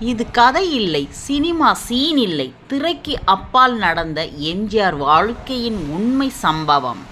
இது கதை இல்லை சினிமா சீன் இல்லை. திரைக்கு அப்பால் நடந்த எம்ஜிஆர் வாழ்க்கையின் உண்மை சம்பவம்.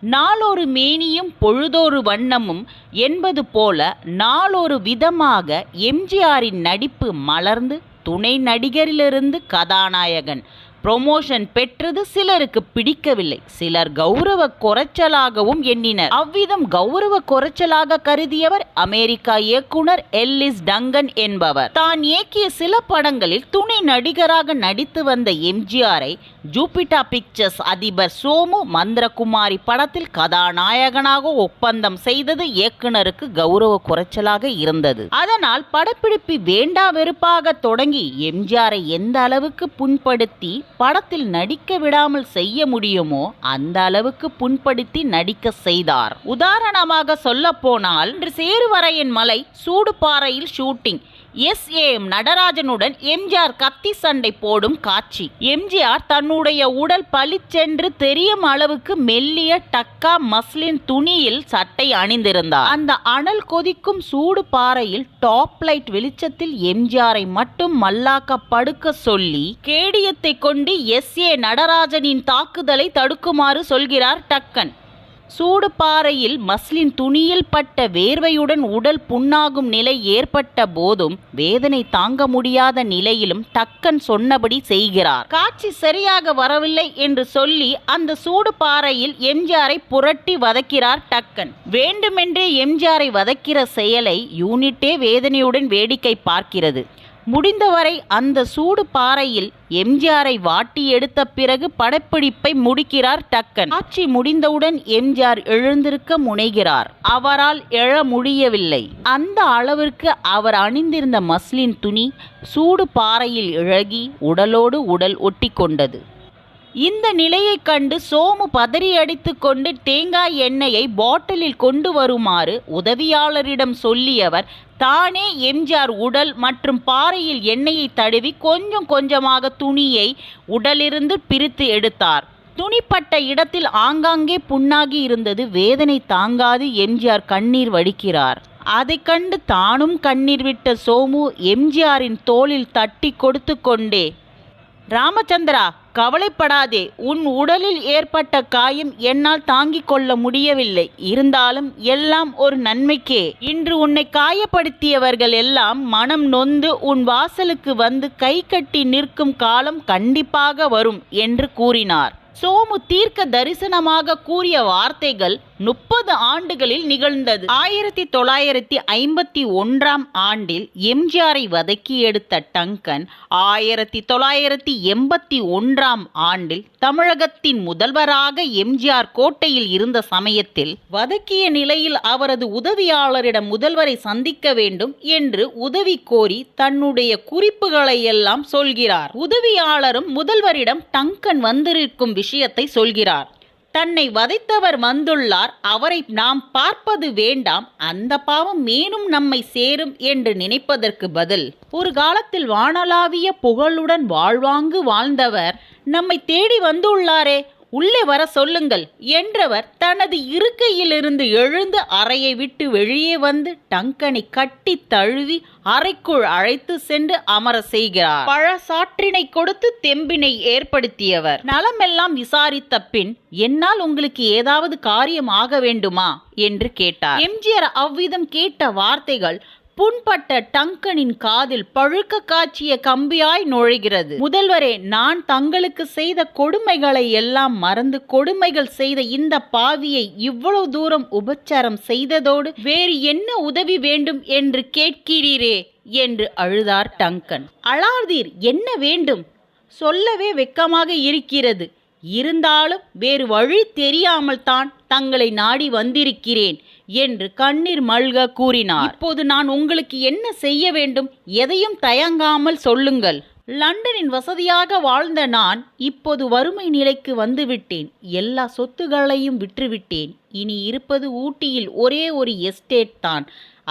நாளொரு மேனியும் பொழுதொரு வண்ணமும் என்பது போல நாளொரு விதமாக எம்ஜிஆரின் நடிப்பு மலர்ந்து துணை நடிகரிலிருந்து கதாநாயகன் ப்ரொமோஷன் பெற்றது சிலருக்கு பிடிக்கவில்லை. சிலர் கௌரவ குறைச்சலாகவும் எண்ணினர். அவ்விதம் கௌரவ குறைச்சலாக கருதியவர் அமெரிக்கா இயக்குனர் எல்லிஸ் டங்கன் என்பவர். தான் இயக்கிய சில படங்களில் துணை நடிகராக நடித்து வந்த எம்ஜிஆரை ஜூபிட்டா பிக்சர்ஸ் அதிபர் சோமு மந்திரகுமாரி படத்தில் கதாநாயகனாக ஒப்பந்தம் செய்தது இயக்குனருக்கு கௌரவ குறைச்சலாக இருந்தது. அதனால் படப்பிடிப்பு வேண்டா வெறுப்பாக தொடங்கி எம்ஜிஆரை எந்த அளவுக்கு புண்படுத்தி படத்தில் நடிக்க விடாமல் செய்ய முடியுமோ அந்த அளவுக்கு புண்படுத்தி நடிக்க செய்தார். உதாரணமாக சொல்ல போனால் இன்று சேருவரையன் மலை சூடுபாறையில் ஷூட்டிங். எஸ் ஏ நடராஜனுடன் எம்ஜிஆர் கத்தி சண்டை போடும் காட்சி. எம்ஜிஆர் தன்னுடைய உடல் பளிச்சென்று தெரியும் அளவுக்கு மெல்லிய டக்கா மஸ்லின் துணியில் சட்டை அணிந்திருந்தார். அந்த அனல் கொதிக்கும் சூடு பாறையில் டாப் லைட் வெளிச்சத்தில் எம்ஜிஆரை மட்டும் மல்லாக்க படுக்க சொல்லி கேடியத்தை கொண்டு எஸ் ஏ நடராஜனின் தாக்குதலை தடுக்குமாறு சொல்கிறார் டக்கன். சூடு பாறையில் மஸ்லின் துணியில் பட்ட வேர்வையுடன் உடல் புண்ணாகும் நிலை ஏற்பட்ட போதும் வேதனை தாங்க முடியாத நிலையிலும் டக்கன் சொன்னபடி செய்கிறார். காட்சி சரியாக வரவில்லை என்று சொல்லி அந்த சூடு பாறையில் எம்ஜிஆரை புரட்டி வதக்கிறார் டக்கன். வேண்டுமென்றே எம்ஜிஆரை வதக்கிற செயலை யூனிட்டே வேதனையுடன் வேடிக்கை பார்க்கிறது. முடிந்தவரை அந்த சூடு பாறையில் எம்ஜிஆரை வாட்டி எடுத்த பிறகு படப்பிடிப்பை முடிக்கிறார் டக்கன். ஆட்சி முடிந்தவுடன் எம்ஜிஆர் எழுந்திருக்க முனைகிறார். அவரால் எழ முடியவில்லை. அந்த அளவிற்கு அவர் அணிந்திருந்த மஸ்லின் துணி சூடு பாறையில் இழகி உடலோடு உடல் ஒட்டிக்கொண்டது. இந்த நிலையைக் கண்டு சோமு பதறியடித்து கொண்டு தேங்காய் எண்ணெயை பாட்டிலில் கொண்டு வருமாறு உதவியாளரிடம் சொல்லியவர் தானே எம்ஜிஆர் உடல் மற்றும் பாறையில் எண்ணெயை தழுவி கொஞ்சம் கொஞ்சமாக துணியை உடலிருந்து பிரித்து எடுத்தார். துணிப்பட்ட இடத்தில் ஆங்காங்கே புண்ணாகி இருந்தது. வேதனை தாங்காது எம்ஜிஆர் கண்ணீர் வடிக்கிறார். அதைக் கண்டு தானும் கண்ணீர் விட்ட சோமு எம்ஜிஆரின் தோளில் தட்டி கொடுத்து கொண்டே ராமச்சந்திரா கவலைப்படாதே. உன் உடலில் ஏற்பட்ட காயம் என்னால் தாங்கிக் கொள்ள முடியவில்லை. இருந்தாலும் எல்லாம் ஒரு நன்மைக்கே. இன்று உன்னை காயப்படுத்தியவர்கள் எல்லாம் மனம் நொந்து உன் வாசலுக்கு வந்து கை கட்டி நிற்கும் காலம் கண்டிப்பாக வரும் என்று கூறினார். சோமு தீர்க்க தரிசனமாக கூறிய வார்த்தைகள் முப்பது ஆண்டுகளில் நிகழ்ந்தது. ஆயிரத்தி தொள்ளாயிரத்தி ஐம்பத்தி ஒன்றாம் ஆண்டில் எம்ஜிஆரை வதக்கி எடுத்த டங்கன் ஆயிரத்தி தொள்ளாயிரத்தி எண்பத்தி ஒன்றாம் ஆண்டில் தமிழகத்தின் முதல்வராக எம்ஜிஆர் கோட்டையில் இருந்த சமயத்தில் வதக்கிய நிலையில் அவரது உதவியாளரிடம் முதல்வரை சந்திக்க வேண்டும் என்று உதவி கோரி தன்னுடைய குறிப்புகளை எல்லாம் சொல்கிறார். உதவியாளரும் முதல்வரிடம் டங்கன் வந்திருக்கும் விஷயத்தை சொல்கிறார். தன்னை வதைத்தவர் வந்துள்ளார் அவரை நாம் பார்ப்பது வேண்டாம் அந்த பாவம் மேலும் நம்மை சேரும் என்று நினைப்பதற்கு பதில். ஒரு காலத்தில் வானளாவிய புகழுடன் வாழ்வாங்கு வாழ்ந்தவர் நம்மை தேடி வந்துள்ளாரே உள்ளே வர சொல்லுங்கள் என்றவர் தனது இருக்கையிலிருந்து எழுந்து அறையை விட்டு வெளியே வந்து டங்கனை கட்டி தழுவி அறைக்குள் அழைத்து சென்று அமர செய்கிறார். பழசாற்றினை கொடுத்து தெம்பினை ஏற்படுத்தியவர். நலமெல்லாம் விசாரித்த பின் என்னால் உங்களுக்கு ஏதாவது காரியம் ஆக வேண்டுமா? என்று கேட்டார். எம்ஜிஆர் அவ்விதம் கேட்ட வார்த்தைகள் புண்பட்ட டங்கனின் காதில் பழுக்க காய்ச்சிய கம்பியாய் நுழைகிறது. முதல்வரே நான் தங்களுக்கு செய்த கொடுமைகளை எல்லாம் மறந்து கொடுமைகள் செய்த இந்த பாவியை இவ்வளவு தூரம் உபச்சாரம் செய்ததோடு வேறு என்ன உதவி வேண்டும் என்று கேட்கிறீரே என்று அழுதார் டங்கன். அழாதீர் என்ன வேண்டும்? சொல்லவே வெக்கமாக இருக்கிறது. இருந்தாலும் வேறு வழி தெரியாமல் தான் தங்களை நாடி வந்திருக்கிறேன். என்று கண்ணீர் மல்க கூறினார். இப்போது நான் உங்களுக்கு என்ன செய்ய வேண்டும்? எதையும் தயங்காமல் சொல்லுங்கள். லண்டனின் வசதியாக வாழ்ந்த நான் இப்போது வறுமை நிலைக்கு வந்துவிட்டேன். எல்லா சொத்துகளையும் விற்றுவிட்டேன். இனி இருப்பது ஊட்டியில் ஒரே ஒரு எஸ்டேட் தான்.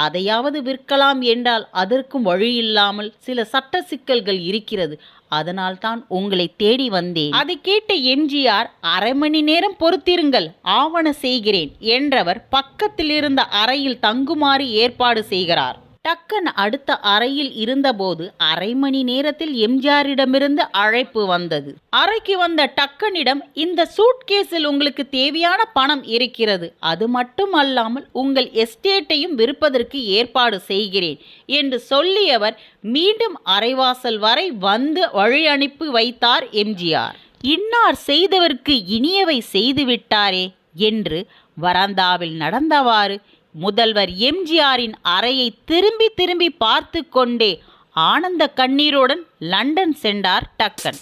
அதையாவது விற்கலாம் என்றால் அதற்கும் வழியில்லாமல் சில சட்ட சிக்கல்கள் இருக்கிறது. அதனால் தான் உங்களை தேடி வந்தேன். அதை கேட்ட எம்ஜிஆர் அரை மணி நேரம் பொறுத்திருங்கள் ஆவண செய்கிறேன் என்றவர் பக்கத்தில் இருந்த அறையில் தங்குமாறு ஏற்பாடு செய்கிறார். டக்கன் அடுத்த அறையில் இருந்தபோது அரை மணி நேரத்தில் எம்ஜிஆரிடமிருந்து அழைப்பு வந்தது. அறைக்கு வந்த டக்கனிடம் இந்த சூட்கேஸில் உங்களுக்கு தேவையான பணம் இருக்கிறது. அது மட்டுமல்லாமல் உங்கள் எஸ்டேட்டையும் விற்பதற்கு ஏற்பாடு செய்கிறேன் என்று சொல்லியவர் மீண்டும் அரைவாசல் வரை வந்து வழி அனுப்பி வைத்தார் எம்ஜிஆர். இன்னார் செய்தவர்க்கு இனியவை செய்துவிட்டாரே என்று வராந்தாவில் நடந்தவாறு முதல்வர் எம்ஜிஆரின் அறையை திரும்பி திரும்பி பார்த்து கொண்டே ஆனந்த கண்ணீருடன் லண்டன் சென்றார் டக்கன்.